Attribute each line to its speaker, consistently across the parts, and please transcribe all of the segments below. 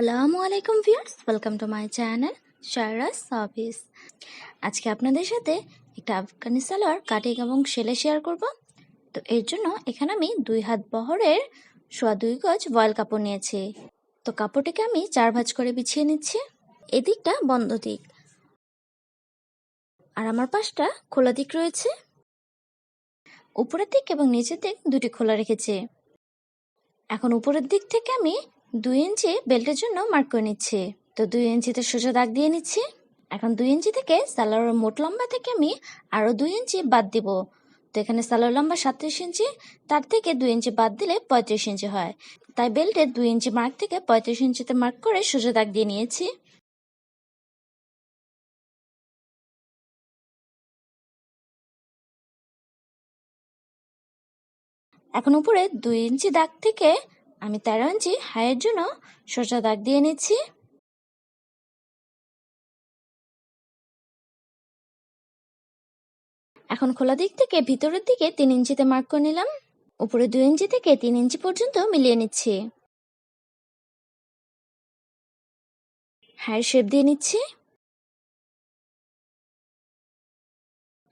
Speaker 1: আসসালামু আলাইকুম viewers, welcome to my channel Shairas office আজকে আপনাদের সাথে একটা আফগানি সালোয়ার কাটিং এবং সেলে শেয়ার করব। তো এর জন্য এখানে আমি দুই হাত বহরের সোয়া দুই গজ ভয়েল কাপড় নিয়েছি। তো কাপড়টিকে আমি চার ভাঁজ করে বিছিয়ে নিচ্ছি, এদিকটা বন্ধ দিক। আর আমার পাশটা খোলা দিক রয়েছে। উপরের দিক এবং নিচের দিক দুটি খোলা রেখেছি। এখন উপরের দিক থেকে আমি দুই ইঞ্চি বেল্টের জন্য মার্ক করে নিচ্ছি। তো দুই ইঞ্চিতে সোজা দাগ দিয়ে নিচ্ছি। এখন দুই ইঞ্চি থেকে সালোয়ারের মোট লম্বা থেকে আমি আরও দুই ইঞ্চি বাদ দিব। তো এখানে সালোয়ার লম্বা সাতত্রিশ ইঞ্চি, তার থেকে দুই ইঞ্চি বাদ দিলে পঁয়ত্রিশ ইঞ্চি হয়। তাই বেল্টে দুই ইঞ্চি মার্ক থেকে পঁয়ত্রিশ ইঞ্চিতে মার্ক করে সোজা দাগ দিয়ে নিয়েছি। এখন উপরে দুই ইঞ্চি দাগ থেকে আমি তেরো ইঞ্চি হাইয়ের জন্য সোজা দাগ দিয়ে নিচ্ছি এখন খোলা দিক থেকে ভিতরের দিকে তিন ইঞ্চিতে মার্ক করে নিলাম। উপরে দুই ইঞ্চি থেকে তিন ইঞ্চি পর্যন্ত মিলিয়ে নিচ্ছি। হাইয়ের শেপ দিয়ে নিচ্ছি।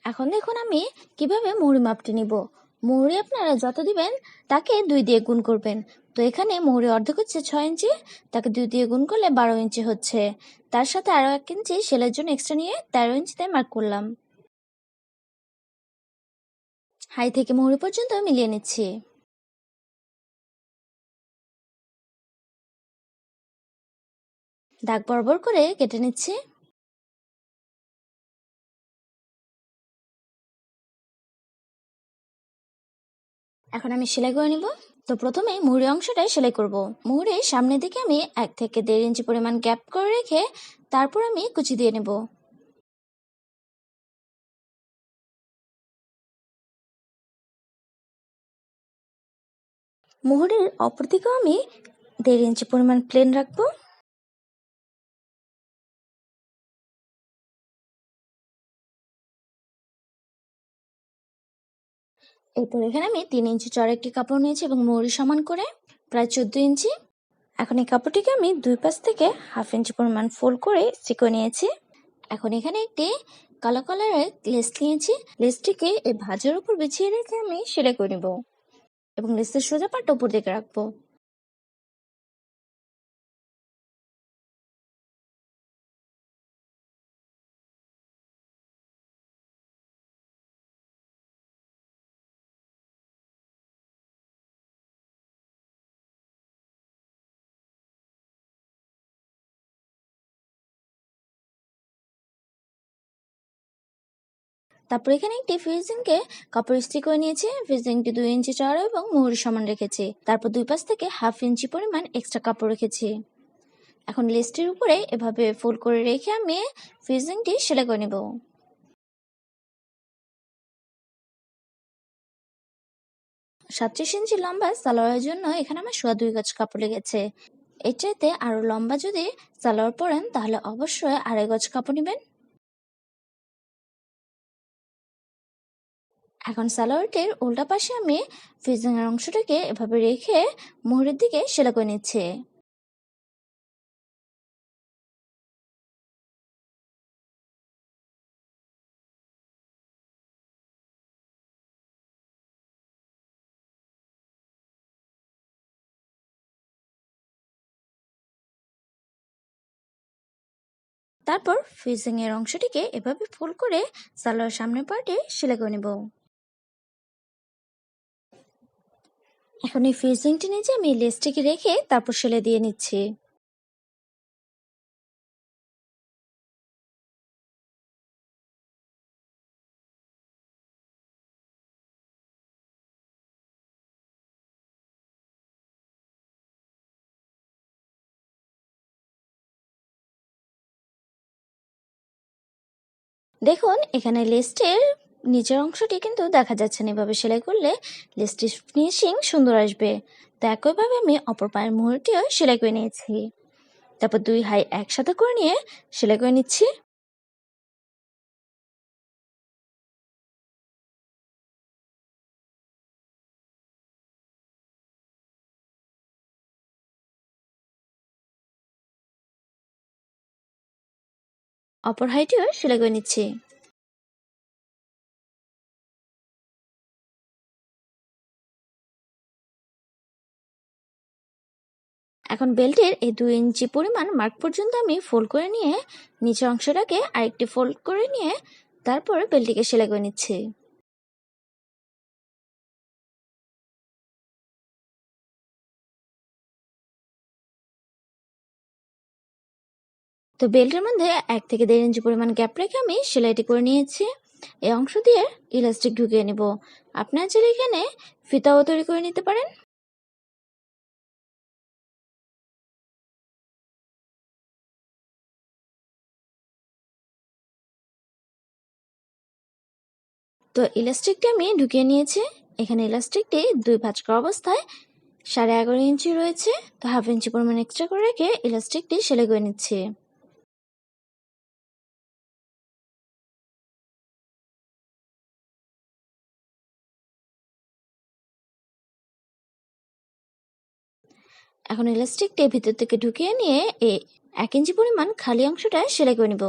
Speaker 1: এখন দেখুন আমি কীভাবে মুহুরি মাপটি নিব। মুহুরি আপনারা যত দিবেন, তাকে দুই দিয়ে গুণ করবেন। তো এখানে মুহুরি অর্ধেক হচ্ছে ছয় ইঞ্চি, তাকে দুই দিয়ে গুণ করলে বারো ইঞ্চি হচ্ছে। তার সাথে আরও এক ইঞ্চি সেলের জন্য এক্সট্রা নিয়ে তেরো ইঞ্চিতে মার্ক করলাম। হাই থেকে মুহুরি পর্যন্ত মিলিয়ে নিচ্ছি। দাগ বরাবর করে কেটে নিচ্ছি। এখন আমি সেলাই করে নিব। তো প্রথমে মুহুরি অংশটাই সেলাই করব। মুহুরি সামনের দিকে আমি এক থেকে দেড় ইঞ্চি পরিমাণ গ্যাপ করে রেখে তারপর আমি কুচি দিয়ে নেব। মুহুরের অপর দিকেও আমি দেড় ইঞ্চি পরিমাণ প্লেন রাখব। এরপর এখানে আমি তিন ইঞ্চি চড় একটি কাপড় নিয়েছি এবং মৌরি সমান করে প্রায় চোদ্দ ইঞ্চি। এখন এই কাপড়টিকে আমি দুই পাশ থেকে হাফ ইঞ্চি পরিমাণ ফোল্ড করে সিকো নিয়েছি। এখন এখানে একটি কালো কালারের লেস নিয়েছি। লেসটিকে এই ভাজের উপর বিছিয়ে রেখে আমি সেলাই করে নেব এবং লেসের সোজা পাটটা উপর দিকে রাখব। তারপর এখানে একটি ফিউজিংকে কাপড় ইস্ত্রি করে নিয়েছি। ফিউজিংটি দুই ইঞ্চি চড়া এবং মুহুরি সমান রেখেছি। তারপর দুই পাশ থেকে হাফ ইঞ্চি পরিমাণ এক্সট্রা কাপড় রেখেছি। এখন লেসটির উপরে এভাবে ফোল্ড করে রেখে আমি ফিউজিংটি সেলাই করে নেব। সাতত্রিশ ইঞ্চি লম্বা সালোয়ারের জন্য এখানে আমার সোয়া দুই গজ কাপড় লেগেছে। এর চাইতে আরও লম্বা যদি সালোয়ার পরেন, তাহলে অবশ্যই আড়াই গজ কাপড় নেবেন। এখন সালোয়ারটির উল্টা পাশে আমি ফিজিং এর অংশটাকে এভাবে রেখে মোহরের দিকে সেলাই করে নিচ্ছে। তারপর ফিজিং এর অংশটিকে এভাবে ফুল করে সালোয়ার সামনের পার্টে সেলাই করে নেব। এখন এই ফিজিংটি নিচে আমি লেসটিকে রেখে তারপর সেলাই দিয়ে নিচ্ছি। দেখুন এখানে লেস্টের নিচের অংশটি কিন্তু দেখা যাচ্ছে না। এভাবে সেলাই করলে লেসটির ফিনিশিং সুন্দর আসবে। তো একইভাবে আমি অপর পায়ের মোহরটিও সেলাই করে নিয়েছি। তারপর দুই হাই একসাথে করে নিয়ে সেলাই করে নিচ্ছি। অপর হাইটিও সেলাই করে নিচ্ছি। এখন বেল্টের এই দুই ইঞ্চি পরিমাণ মার্ক পর্যন্ত আমি ফোল্ড করে নিয়ে নিচের অংশটাকে আরেকটি ফোল্ড করে নিয়ে তারপর বেল্টটিকে সেলাই করে নিচ্ছি। তো বেল্টের মধ্যে এক থেকে দেড় ইঞ্চি পরিমাণ গ্যাপ রেখে আমি সেলাইটি করে নিয়েছি। এই অংশ দিয়ে ইলাস্টিক ঢুকিয়ে নিব। আপনারা চাইলে এখানে ফিতাও তৈরি করে নিতে পারেন। তো ইলাস্টিকটি আমি ঢুকিয়ে নিয়েছি। এখানে ইলাস্টিকটি দুই ভাঁজ করা অবস্থায় সাড়ে এগারো ইঞ্চি রয়েছে। তো হাফ ইঞ্চি পরিমাণ এক্সট্রা করে রেখে ইলাস্টিকটি সেলাই করে নিচ্ছি। এখন ইলাস্টিকটি ভিতর থেকে ঢুকিয়ে নিয়ে এই এক ইঞ্চি পরিমাণ খালি অংশটা সেলাই করে নিব।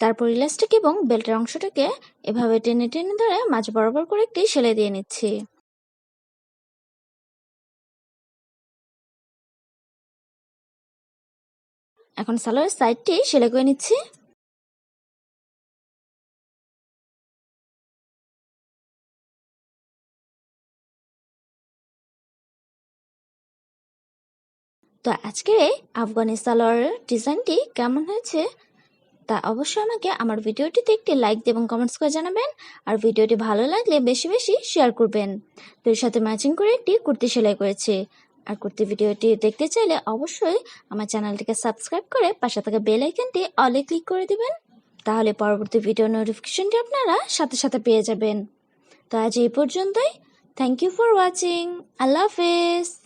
Speaker 1: তারপর ইলাস্টিক এবং বেল্টের অংশটাকে এভাবে টেনে টেনে ধরে মাঝ বরাবর করে একটি সেলাই দিয়ে নিচ্ছি। এখন সালোয়ার সাইডটি সেলাই করে নিচ্ছি। তো আজকে আফগানি সালোয়ারের ডিজাইনটি কেমন হয়েছে? তা অবশ্যই আমাকে আমার ভিডিওটিতে একটি লাইক এবং কমেন্টস করে জানাবেন। আর ভিডিওটি ভালো লাগলে বেশি বেশি শেয়ার করবেন। তো এর সাথে ম্যাচিং করে একটি কুর্তি সেলাই করেছে। আর কুর্তি ভিডিওটি দেখতে চাইলে অবশ্যই আমার চ্যানেলটিকে সাবস্ক্রাইব করে পাশে থাকা বেল আইকনটি অলে ক্লিক করে দিবেন। তাহলে পরবর্তী ভিডিও নোটিফিকেশনটি আপনারা সাথে সাথে পেয়ে যাবেন। তো আজ এই পর্যন্তই। থ্যাংক ইউ ফর ওয়াচিং আল্লাহ হাফেজ।